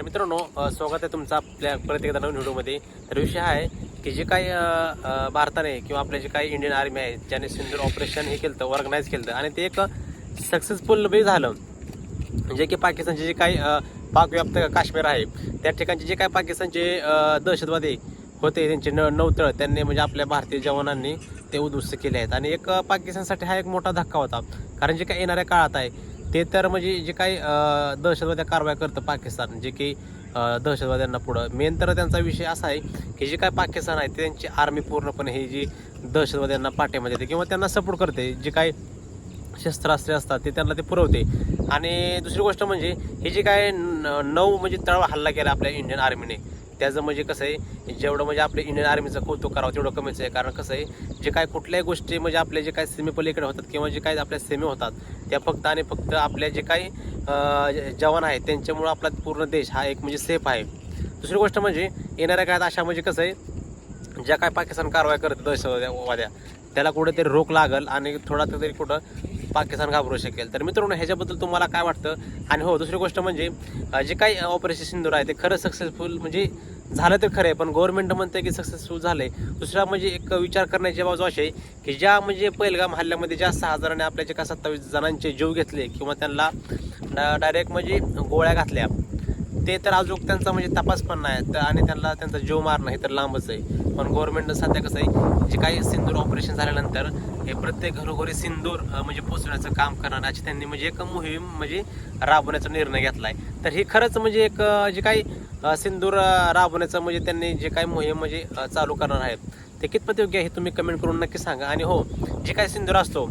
तर मित्रांनो स्वागत आहे तुमचं आपल्या परत एकदा नवीन व्हिडिओमध्ये. तर विषय हा आहे की जे काही भारताने किंवा आपले जे काही इंडियन आर्मी आहे ज्याने सिंधूर ऑपरेशन हे केलं ऑर्गनाईज केलं आणि ते एक सक्सेसफुल बी झालं. जे की पाकिस्तानचे जे काही पाकव्याप्त काश्मीर आहे त्या ठिकाणचे जे काही पाकिस्तानचे दहशतवादी होते त्यांचे न नौतळ त्यांनी म्हणजे आपल्या भारतीय जवानांनी ते उद्ध्वस्त केले आहेत. आणि एक पाकिस्तानसाठी हा एक मोठा धक्का होता. कारण जे काही येणाऱ्या काळात आहे ते तर म्हणजे जे काही दहशतवाद्या कारवाया करतं पाकिस्तान जे की दहशतवाद्यांना पुढं. मेन तर त्यांचा विषय असा आहे की जे काय पाकिस्तान आहे ते त्यांची आर्मी पूर्णपणे ही जी दहशतवाद्यांना पाठिंबा देते किंवा त्यांना सपोर्ट करते जे काही शस्त्रास्त्रे असतात ते त्यांना ते पुरवते. आणि दुसरी गोष्ट म्हणजे हे जे काय न- नऊ म्हणजे तळ हल्ला केला आपल्या इंडियन आर्मीने त्याचं म्हणजे कसं आहे जेवढं म्हणजे आपले इंडियन आर्मीचं कौतुक करावं तेवढं कमीच आहे. कारण कसं आहे जे काय कुठल्याही गोष्टी म्हणजे आपले जे काय सीमेपलीकडे होतात किंवा जे काय आपल्या सीमे होतात त्या फक्त आणि फक्त आपल्या जे काही जवान आहेत त्यांच्यामुळं आपला पूर्ण देश हा एक म्हणजे सेफ आहे. दुसरी गोष्ट म्हणजे येणाऱ्या काळात अशा म्हणजे कसं आहे ज्या काय पाकिस्तान कारवाया करत दहशतवाद्या त्याला कुठेतरी रोख लागल आणि थोडा तरी कुठं पाकिस्तान घाबरू शकेल. तर मित्रांनो ह्याच्याबद्दल तुम्हाला काय वाटतं? आणि हो दुसरी गोष्ट म्हणजे जे काही ऑपरेशन सिंदूर आहे ते खरं सक्सेसफुल म्हणजे झालं तर खरं आहे पण गव्हर्नमेंट म्हणते की सक्सेसफुल झालं आहे दुसरा म्हणजे एक विचार करण्याची बाजू अशी आहे की ज्या म्हणजे पहिलगाम हल्ल्यामध्ये ज्या सहा जणांनी आपल्या जे का सत्तावीस जणांचे जीव घेतले किंवा त्यांना डायरेक्ट म्हणजे गोळ्या घातल्या ते तर अजून त्यांचा म्हणजे तपास पण नाही. तर आणि त्यांना त्यांचा जीव मारणं हे तर लांबच आहे. पण गव्हर्नमेंटनं सध्या कसं आहे जे काही सिंदूर ऑपरेशन झाल्यानंतर हे प्रत्येक घरोघरी सिंदूर म्हणजे पोचवण्याचं काम करणार अशी त्यांनी म्हणजे एक मोहीम म्हणजे राबवण्याचा निर्णय घेतला आहे तर ही खरंच म्हणजे एक जे काही सिंदूर राबवण्याचं म्हणजे त्यांनी जे काही मोहीम म्हणजे चालू करणार आहेत ते कितपत योग्य आहे हे तुम्ही कमेंट करून नक्की सांगा. आणि हो जे काही सिंदूर असतो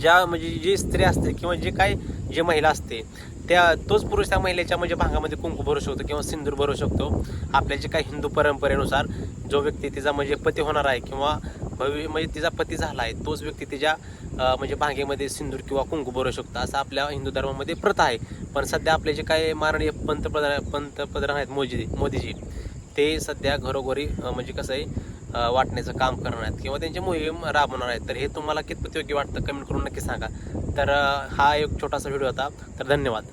ज्या म्हणजे जी स्त्री असते किंवा जे काही जे महिला असते त्या तोच पुरुष त्या महिलेच्या म्हणजे भांगामध्ये कुंकू भरू शकतो किंवा सिंदूर भरू शकतो. आपल्या जे काही हिंदू परंपरेनुसार जो व्यक्ती तिचा म्हणजे पती होणार आहे किंवा भवि म्हणजे तिचा पती झाला आहे तोच व्यक्ती तिच्या म्हणजे भांगेमध्ये सिंदूर किंवा कुंकू भरू शकतो. असं आपल्या हिंदू धर्मामध्ये प्रथा आहे. पण सध्या आपले जे काही माननीय पंतप्रधान पंतप्रधान आहेत मोदी मोदीजी ते सध्या घरोघरी म्हणजे कसं आहे वाटण्याचं काम करणार आहेत किंवा त्यांची मोहीम राबवणार आहेत तर हे तुम्हाला कितपत योग्य वाटतं? कमेंट करून नक्की सांगा. तर हा एक छोटासा व्हिडिओ होता. तर धन्यवाद.